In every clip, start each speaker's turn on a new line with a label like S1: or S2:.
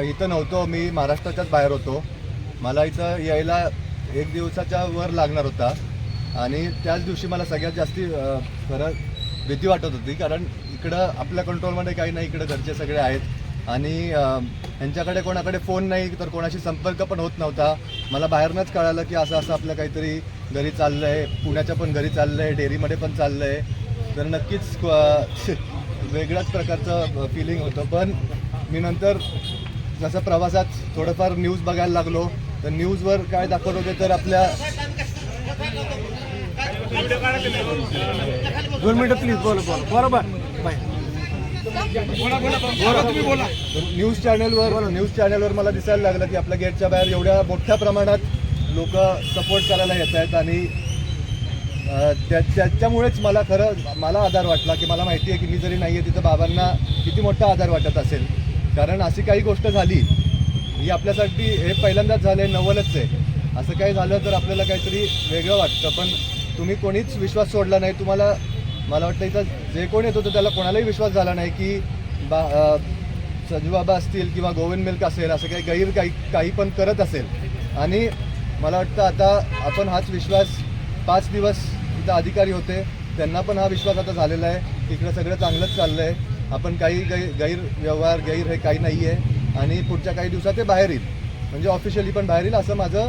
S1: इथं नव्हतो. मी महाराष्ट्राच्याच बाहेर होतो. मला इथं यायला एक दिवसाच्या वर लागणार होता. आणि त्याच दिवशी मला सगळ्यात जास्ती खरं भीती वाटत होती. कारण इकडं आपल्या कंट्रोलमध्ये काही नाही. इकडं घरचे सगळे आहेत. आणि यांच्याकडे कोणाकडे फोन नाही तर कोणाशी संपर्क पण होत नव्हता. मला बाहेरनंच कळालं की असं असं आपलं काहीतरी घरी चाललं आहे पुण्याच्या पण घरी चाललं आहे डेअरीमध्ये पण चाललं आहे तर नक्कीच वेगळ्याच प्रकारचं फिलिंग होतं. पण मी नंतर जसं प्रवासात थोडंफार न्यूज बघायला लागलो तर न्यूजवर काय दाखवत होते तर आपल्या
S2: दोन मिनिटं प्लीज बोला बोला. बरोबर
S1: न्यूज चॅनलवर न्यूज चॅनलवर मला दिसायला लागलं की आपल्या गेटच्या बाहेर एवढ्या मोठ्या प्रमाणात लोक सपोर्ट करायला येत आहेत आणि त्याच्यामुळेच मला खरं मला आधार वाटला की मला माहिती आहे की मी जरी नाही आहे तिथं बाबांना किती मोठा आधार वाटत असेल. कारण अशी काही गोष्ट झाली ही आपल्यासाठी हे पहिल्यांदाच झालं नवलच आहे. असं काही झालं तर आपल्याला काहीतरी वेगळं वाटतं पण तुम्ही कोणीच विश्वास सोडला नाही. तुम्हाला मला वाटतं इथं जे कोण येत होतं त्याला कोणालाही विश्वास झाला नाही की बा सजूबाबा असतील किंवा गोविंद मिल्क असेल असं काही गैर काही काही पण करत असेल. आणि मला वाटतं आता आपण हाच विश्वास पाच दिवस इथं अधिकारी होते त्यांना पण हा विश्वास आता झालेला आहे. तिकडं इकडं सगळं चांगलंच चाललं आहे आपण काही गै गैरव्यवहार गैर हे काही नाही आहे आणि पुढच्या काही दिवसात ते बाहेर येईल. म्हणजे ऑफिशियली पण बाहेर येईल असं माझं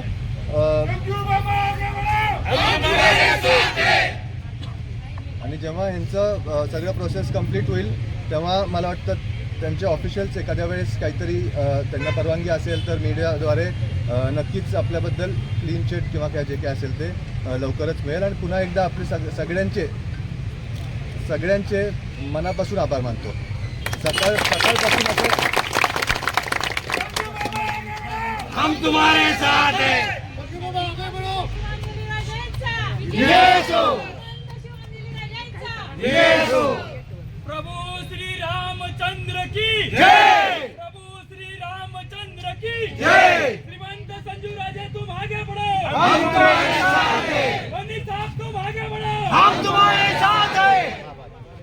S1: आणि जेव्हा यांचं सगळं प्रोसेस कंप्लीट होईल तेव्हा मला वाटतं त्यांचे ऑफिशियल्स एखाद्या वेळेस काहीतरी त्यांना परवानगी असेल तर मीडियाद्वारे नक्कीच आपल्याबद्दल क्लीन चिट किंवा काय जे काय असेल ते लवकरच मिळेल. आणि पुन्हा एकदा आपले सग सगळ्यांचे सगळ्यांचे मनापासून आभार मानतो. सकाळ सकाळपासून असं
S2: हम तुम्हारे साथ हैं।